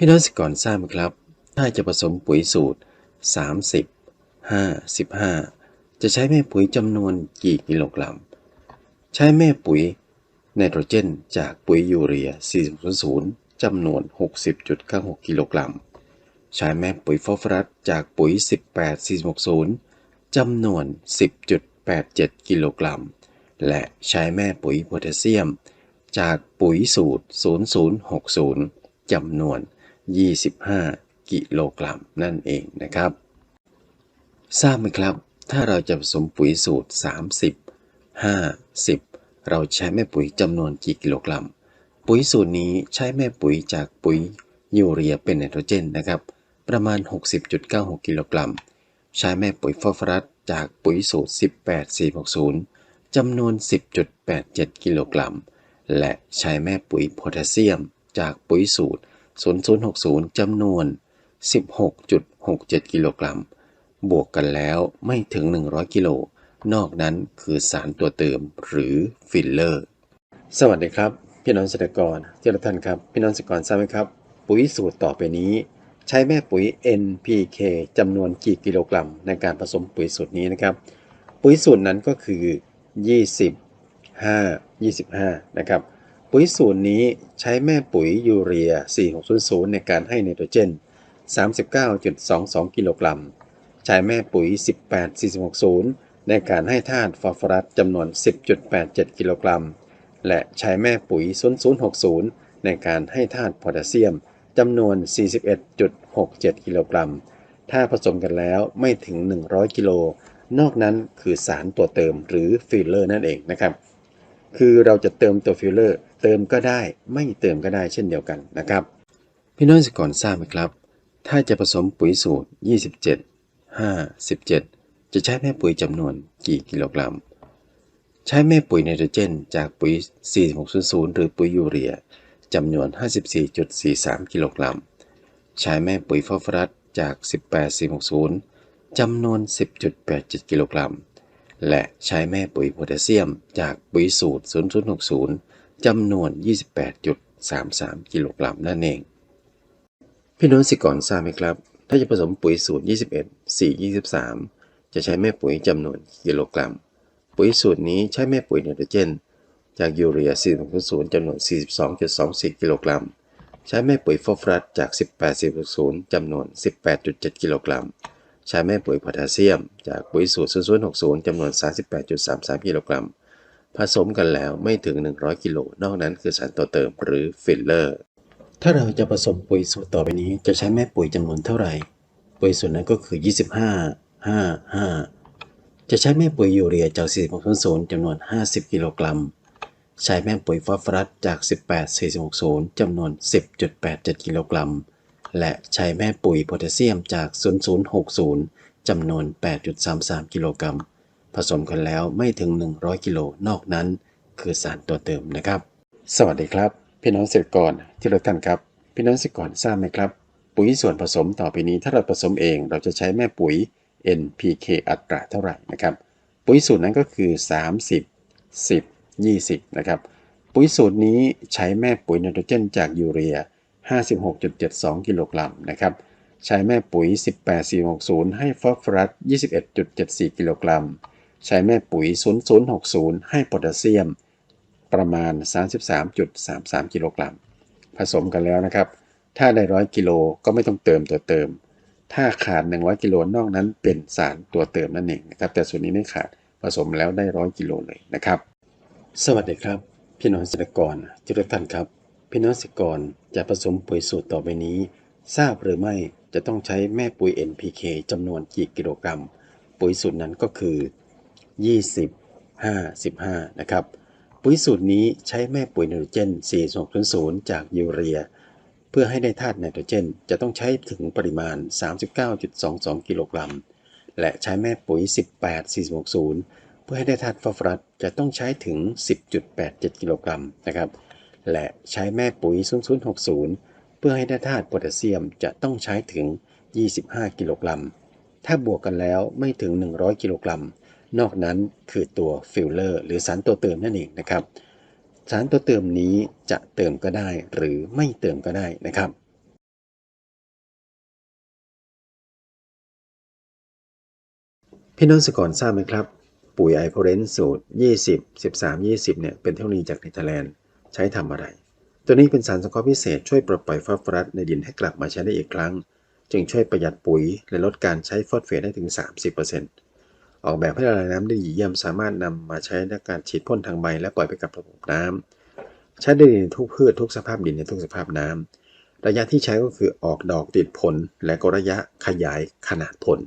พี่น้องสิกรทราบไหมครับ ถ้าจะผสมปุ๋ยสูตร 30 5 15 จะใช้แม่ปุ๋ยจำนวนกี่กิโลกรัม ใช้แม่ปุ๋ยไนโตรเจนจากปุ๋ยยูเรีย400จำนวน 60.96 กิโลกรัม ใช้แม่ปุ๋ยฟอสฟอรัสจากปุ๋ย 18 460จำนวน 10.87 กิโลกรัม และใช้แม่ปุ๋ยโพแทสเซียม จากปุ๋ยสูตร 0060จำนวน 25 กิโลกรัมนั่นเองนะครับ ทราบไหมครับ ถ้าเราจะผสมปุ๋ยสูตร 30 50 เราใช้แม่ปุ๋ยจำนวนกี่กิโลกรัม ปุ๋ยสูตรนี้ใช้แม่ปุ๋ยจากปุ๋ยยูเรียเป็นไนโตรเจนนะครับ ประมาณ 60.96 กิโลกรัม ใช้แม่ปุ๋ยฟอสฟอรัสจากปุ๋ยสูตร 18460 จำนวน 10.87 กิโลกรัม และใช้แม่ปุ๋ยโพแทสเซียมจากปุ๋ยสูตร 0060 จำนวน 16.67 กิโลกรัม บวกกันแล้วไม่ถึง 100 กิโล นอกนั้นคือสารตัวเติมหรือฟิลเลอร์ สวัสดีครับ พี่น้องเกษตรกรที่รักท่านครับ พี่น้องเกษตรกรทราบไหมครับ ปุ๋ยสูตรต่อไปนี้ ใช้แม่ปุ๋ย NPK จำนวนกี่กิโลกรัม ในการผสมปุ๋ยสูตรนี้นะครับ ปุ๋ยสูตรนั้นก็คือ 20 5 25 นะครับ ปุ๋ยสูตรนี้ใช้แม่ปุ๋ยยูเรีย 4600 ในการให้ไนโตรเจน 39.22 กิโลกรัม ใช้แม่ปุ๋ย 18460 ในการให้ธาตุฟอสฟอรัสจำนวน 10.87 กิโลกรัม และใช้แม่ปุ๋ย 0060 ในการให้ธาตุโพแทสเซียมจำนวน 41.67 กิโลกรัม ถ้าผสมกันแล้วไม่ถึง 100 กิโล นอกนั้นคือสารตัวเติมหรือฟิลเลอร์นั่นเองนะครับ คือเราจะเติมตัวฟิลเลอร์เติมก็ได้ไม่เติมก็ได้เช่นเดียวกันนะครับ พี่น้องสกรทราบไหมครับ ถ้าจะผสมปุ๋ยสูตร 27 5 17 จะใช้แม่ปุ๋ยจำนวนกี่กิโลกรัม ใช้แม่ปุ๋ยไนโตรเจน จากปุ๋ย 4600 หรือปุ๋ยยูเรียจำนวน 54.43 กิโลกรัม ใช้แม่ปุ๋ยฟอสฟอรัสจาก 18460จำนวน 10.87 กิโลกรัม และใช้แม่ปุ๋ยโพแทสเซียม จากปุ๋ยสูตร 0060 จำนวน 28.33 กิโลกรัมนั่นเอง พี่น้องสิกรทราบไหมครับ ถ้าจะผสมปุ๋ยสูตร 21 4 23 จะใช้แม่ปุ๋ยจำนวนกิโลกรัม ปุ๋ยสูตรนี้ใช้แม่ปุ๋ยไนโตรเจน จากยูเรีย460 จำนวน 42.24 กิโลกรัม ใช้แม่ปุ๋ยฟอสฟอรัสจาก 1840 จำนวน 18.7 กิโลกรัม ใช้แม่ปุ๋ยโพแทสเซียม จากปุ๋ยสูตร 0060 จำนวน 38.33 กิโลกรัม ผสมกันแล้วไม่ถึง 100 กิโล นอกนั้นคือสารตัวเติมหรือฟิลเลอร์ ถ้าเราจะผสมปุ๋ยสูตรต่อไปนี้จะใช้แม่ปุ๋ยจำนวนเท่าไหร่ ปุ๋ยสูตรนั้นก็คือ 25 5 5 จะใช้แม่ปุ๋ยยูเรียจาก 4600 จำนวน 50 กิโลกรัม ใช้แม่ปุ๋ยฟอสฟอรัสจาก 18460 จำนวน 10.87 กิโลกรัม และใช้แม่ปุ๋ยโพแทสเซียมจาก 0060 จำนวน 8.33 กิโลกรัม ผสมกันแล้วไม่ถึง 100 กิโลนอกนั้น คือสารตัวเติมนะครับ สวัสดีครับ พี่น้องเกษตรกรที่รักท่านครับ พี่น้องเกษตรกรทราบไหมครับ ปุ๋ยส่วนผสมต่อไปนี้ถ้าเราผสมเองเราจะใช้แม่ปุ๋ย NPK อัตราเท่าไหร่นะครับ ปุ๋ยสูตรนั้นก็คือ 30 10 20 นะครับ ปุ๋ยสูตรนี้ใช้แม่ปุ๋ยไนโตรเจนจากยูเรีย 56.72 กิโลกรัมนะครับ ใช้แม่ปุ๋ย 18460 ให้ฟอสฟอรัส 21.74 กิโลกรัม ใช้แม่ปุ๋ย 0060 ให้โพแทสเซียม ประมาณ 33.33 กิโลกรัม ผสมกันแล้วนะครับ ถ้าได้ร้อยกิโลก็ไม่ต้องเติมตัวเติม ถ้าขาด 100 กิโลนอกนั้นเป็นสารตัวเติมนั่นเองนะครับ แต่ส่วนนี้ไม่ขาด ผสมแล้วได้ร้อยกิโลเลยนะครับ สวัสดีครับ พี่น้องเกษตรกรทุกท่านครับ พี่น้องเกษตรกรจะผสมปุ๋ยสูตรต่อไปนี้ ทราบหรือไม่จะต้องใช้แม่ปุ๋ย NPK จำนวนกี่กิโลกรัม ปุ๋ยสูตรนั้นก็คือ 20 55 นะครับ ปุ๋ยสูตรนี้ใช้แม่ปุ๋ยไนโตรเจน 4600 จากยูเรีย เพื่อให้ได้ธาตุไนโตรเจน จะต้องใช้ถึงปริมาณ 39.22 กิโลกรัม และใช้แม่ปุ๋ย 18460 เพื่อให้ได้ธาตุฟอสฟอรัสจะต้องใช้ถึง 10.87 กิโลกรัมนะครับ และใช้แม่ปุ๋ย 0060 เพื่อให้ได้ธาตุโพแทสเซียมจะต้องใช้ถึง 25 กิโลกรัม ถ้าบวกกันแล้วไม่ถึง 100 กิโลกรัม นอกนั้นคือตัวฟิลเลอร์ หรือสารตัวเติมนั่นเองนะครับ สารตัวเติมนี้จะเติมก็ได้หรือไม่เติมก็ได้นะครับพี่น้องสกรทราบไหมครับ ปุ๋ยไอโพเรนสูตร 20 13 20 เนี่ย เป็นเทคโนโลยีจากเนเธอร์แลนด์ ใช้ทำอะไร ตัวนี้เป็นสารสังเคราะห์พิเศษช่วยปลดปล่อยฟอสฟอรัสในดินให้กลับมาใช้ได้อีกครั้ง จึงช่วยประหยัดปุ๋ย และลดการใช้ฟอสเฟตได้ถึง 30%ออกแบบให้ละลายน้ำได้ดีเยี่ยมสามารถนำมาใช้ในการฉีดพ่นทางใบ และปล่อยไปกับระบบน้ำใช้ได้ในทุกพืชทุกสภาพดินในทุกสภาพน้ำระยะที่ใช้ก็คือออกดอกติดผล และก็ระยะขยายขนาดผล